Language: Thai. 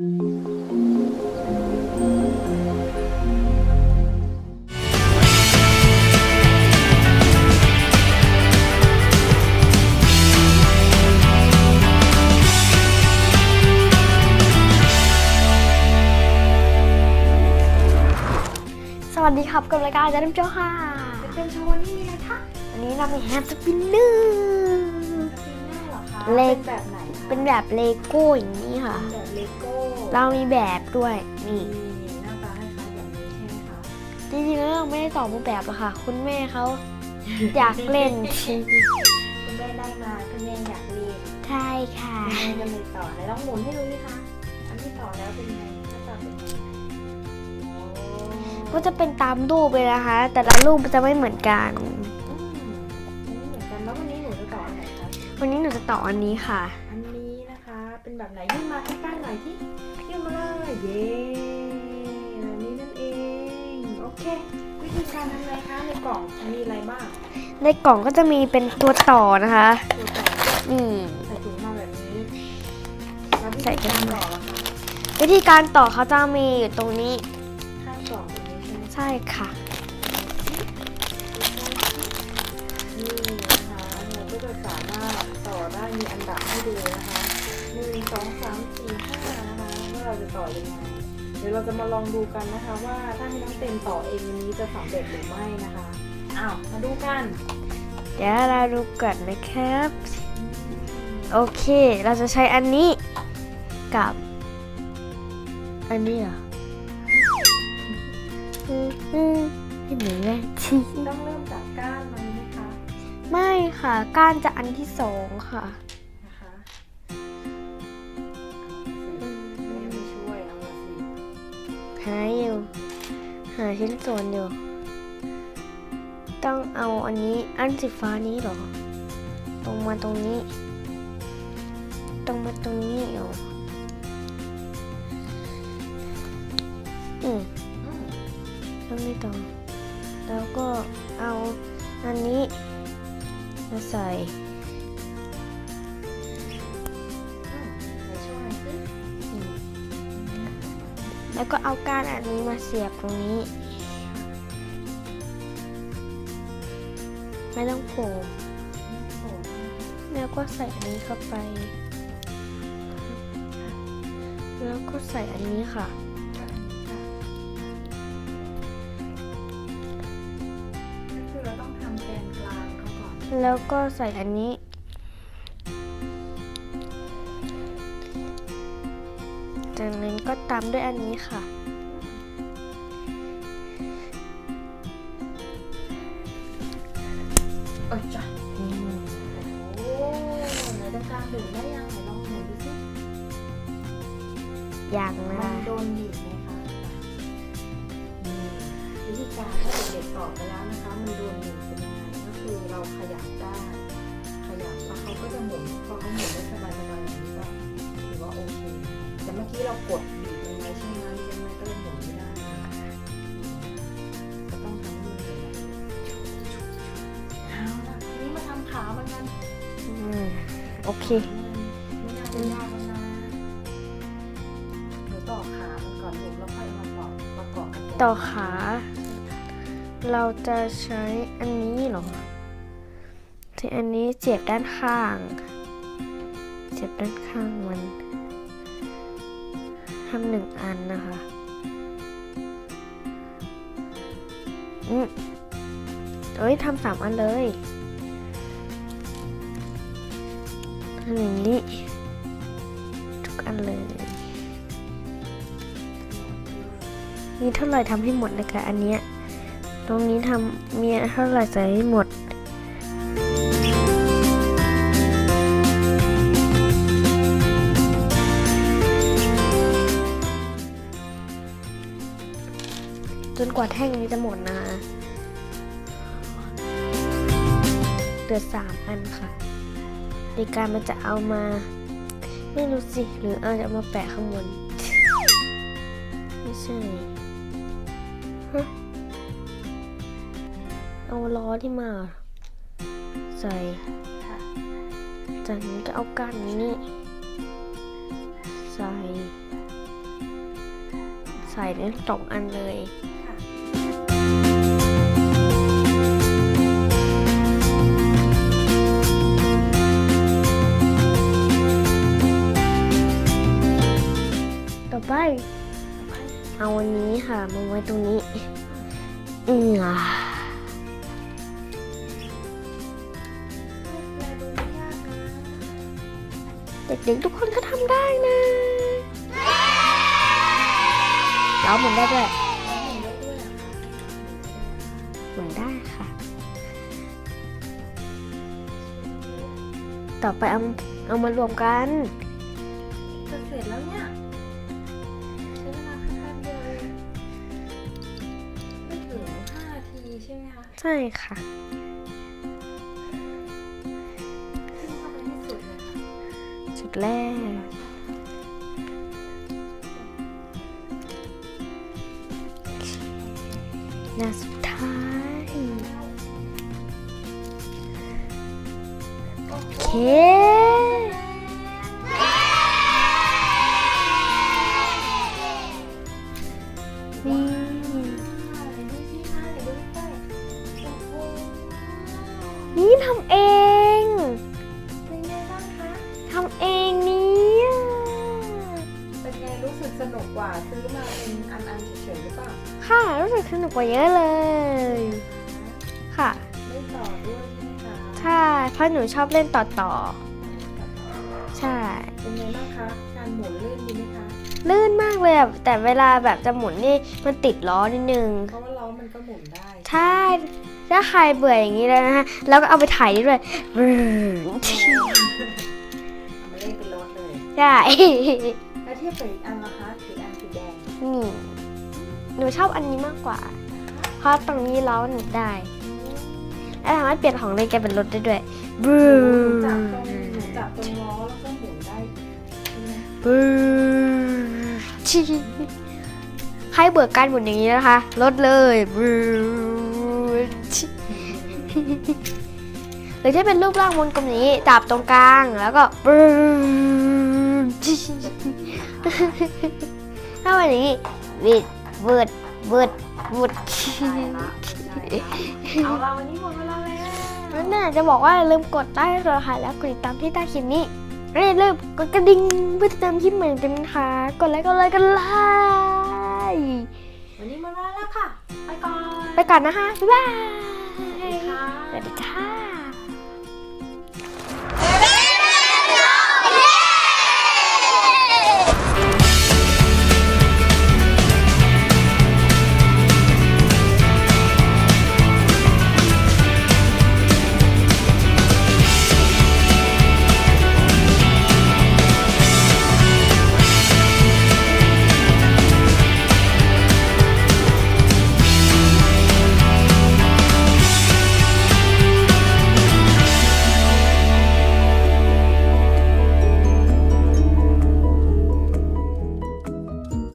สวัสดีครับกับรายการจันทร์โจค่ะเป็นโชว์นี่ไงคะวันนี้เรามีแฮนด์สปินเนอร์เป็นหน้าเหรอคะเล็ก เป็นแบบไหนคะเป็นแบบเลโก้อย่างนี้ค่ะเป็นแบบเลโก้ เรามีแบบด้วยนี่นี่หน้าตาคล้ายๆแบบนี้ใช่ไหมคะจริงๆแล้วเราไม่ได้ต่อมาแบบหรอกค่ะ คุณแม่เขาอยากเล่นคุณแม่ได้มาคุณแม่อยากเรียนใช่ค่ะคุณแม่ก็เลยต่อไหนลองหมุนให้ดูดิคะอันที่ต่อแล้วเป็นไงหน้าตาเป็นไงโอ้ก็จะเป็นตามรูปเลยนะคะ แต่ละรูปมันจะไม่เหมือนกันอืมอันนี้เหมือนกันแล้ววันนี้หนูจะต่ออันไหนคะวันนี้หนูจะต่ออันนี้ค่ะ อันนี้นะคะ เป็นแบบไหนยื่นมาใกล้ๆหน่อยที่ยื่นมา เลยเย้แบบนี้นั่นเอง โอเค วิธีการทำไงคะ ในกล่องมีอะไรบ้างในกล่องก็จะมีเป็นตัวต่อนะคะ ตัวต่อนี่ ใส่ถุงมาแบบนี้แล้ววิใส่ธีถุงการมาต่อล่ะคะวิธีการต่อเขาจะมีอยู่ตรงนี้ ข้างกล่องแบบนี้ใช่ไหมใช่ค่ะ นี่นะคะเราก็จะสามารถต่อได้มีอันดับให้ดูนะคะหนึ่งสองสาม เราจะต่อยังไงเดี๋ยวเราจะมาลองดูกันนะคะว่าถ้าให้น้องเต็มต่อเองวันนี้จะสำเร็จหรือไม่นะคะอ้าวมาดูกันเดี๋ยวเราดูก่อนนะครับ โอเค เราจะใช้อันนี้กับ อันนี้เหรออืมอืมให้หนูแม่ทีต้องเริ่มจากก้านมันไหมคะ ไม่ค่ะ ก้านจะอันที่สองค่ะนะคะาอยู่ หาชิ้นส่วนอยู่ ต้องเอาอันนี้อันสีฟ้านี้เหรอ ตรงมาตรงนี้ ตรงมาตรงนี้ออืมอืมต้องไม่ตรง แล้วก็เอาอันนี้มาใส่ แล้วก็เอาก้านอันนี้มาเสียบตรงนี้ ไม่ต้องโผล่โอ้โหแล้วก็ใส่อันนี้เข้าไป แล้วก็ใส่อันนี้ค่ะก็คือเราต้องทำแกนกลางเขาก่อนแล้วก็ใส่อันนี้ จากนั้นก็ตามด้วยอันนี้ค่ะเอ้ยจ้ะโอ้ไหนตรงกลางดึงได้ยังไหนลองหมุนดูสิอย่างมันะนโดนบีบไหมคะอืมวิธีการถ้าเด็กๆตอบไปแล้วนะคะ มันโดนบีบเป็นยังไงก็คือเราขยับได้ ขยับแล้วเขาก็จะหมุนพอเขาหมุนได้สบายๆแบบนี้ กี้เรากดบีบมันไว้ใช่ไหมยังไงก็เลยหมุนไม่ได้นะคะก็ต้องทำให้มันเป็นแบบนี้เอาล่ะทีนี้มาทำขามันกันอืมโอเค ไม่น่าจะยากแล้วนะเดี๋ยวต่อขามันก่อนลูกแล้วค่อยมาต่อประกอบกันต่อขา เราจะใช้อันนี้เหรอที่อันนี้เสียบด้านข้าง เสียบด้านข้างมัน ทำหนึ่งอันนะคะอืมเอ้ยทำสามอันเลยทำอย่างนี้ ทุกอันเลย มีเท่าไหร่ทำให้หมดเลยค่ะอันเนี้ย ตรงนี้ทำมีเท่าไหร่ใส่ให้หมด จนกว่าแท่งนี้จะหมดนะคะเหลือสามอันค่ะในการมันจะเอามา ไม่รู้สิ หรือเอาจะมาแปะข้างบน ไม่ใช่ฮะเอาล้อที่มา ใส่จากนั้นก็เอาก้านนี้ใส่ ใส่ทั้งสองอันเลย ตรงนี้อืออะเด็กๆทุกคนก็ทำได้นะเราหมุนได้ด้วยหมุนได้ค่ะ ต่อไปเอาเอามารวมกัน ใช่ค่ะขึ้นเข้าไปที่สุดเลยค่ะ จุดแรก หน้าสุดท้าย โอเคำเองทำเองเนี่ยเป็นไงรู้สึกสนุกกว่าซื้อมาเป็นอันๆเฉยๆหรือเปล่าค่ะรู้สึกสนุกกว่าเยอะเลย ค่ะไม่ต่อด้วยใช่ไหมคะใช่เพราะหนูชอบเล่นต่อต่อใช่ เป็นไงบ้างคะการหมุนลื่นดีไหมคะลื่นมากเลยอะแต่เวลาแบบจะหมุนนี่มันติดล้อนิดนึง เพราะว่าล้อมันก็หมุนได้ ใช่ ถ้าใครเบื่ออย่างนี้แล้วนะฮะแล้วก็เอาไปถ่ายได้ด้วยบรึ้นเอามาเล่นเป็นรถเลยใช่แล้วเทียบกับอีกอันนะคะสีอันสีแดงนี่หนูชอบอันนี้มากกว่า เพราะตรงนี้ล้อหนูได้ และสามารถเปลี่ยนของเล่นกลายเป็นรถได้ด้วยบรึ้หนูนจับตรงหนูจับตรงล้อแล้วก็หมุนได้ใช่ไหมบรึ้นชิใครเบื่อการหมุนอย่างนี้นะคะ ลดเลยบรึ้นชิ หรือถ้าเป็นรูปร่างวงกลมอย่างนี้จับตรงกลางแล้วก็บรึ้นชิถ้าเป็นอย่างนี้วิดเวิร์ดเวิร์ดวุดเอาเราวันนี้หมดเวลาแล้วนั่นน่ะจะบอกว่าอย่าลืมกดไลค์กดค่ะแล้วกดติดตามที่ใต้คลิปนี้และอย่าลืมกดกระดิ่งเพื่อติดตามคลิปใหม่กันนะคะกดไลค์กดไลค์กันไลค์วันนี้หมดเวลาแล้วค่ะ ไปก่อน ไปก่อนนะคะ บ๊ายบายสวัสดีค่ะ สวัสดีค่ะ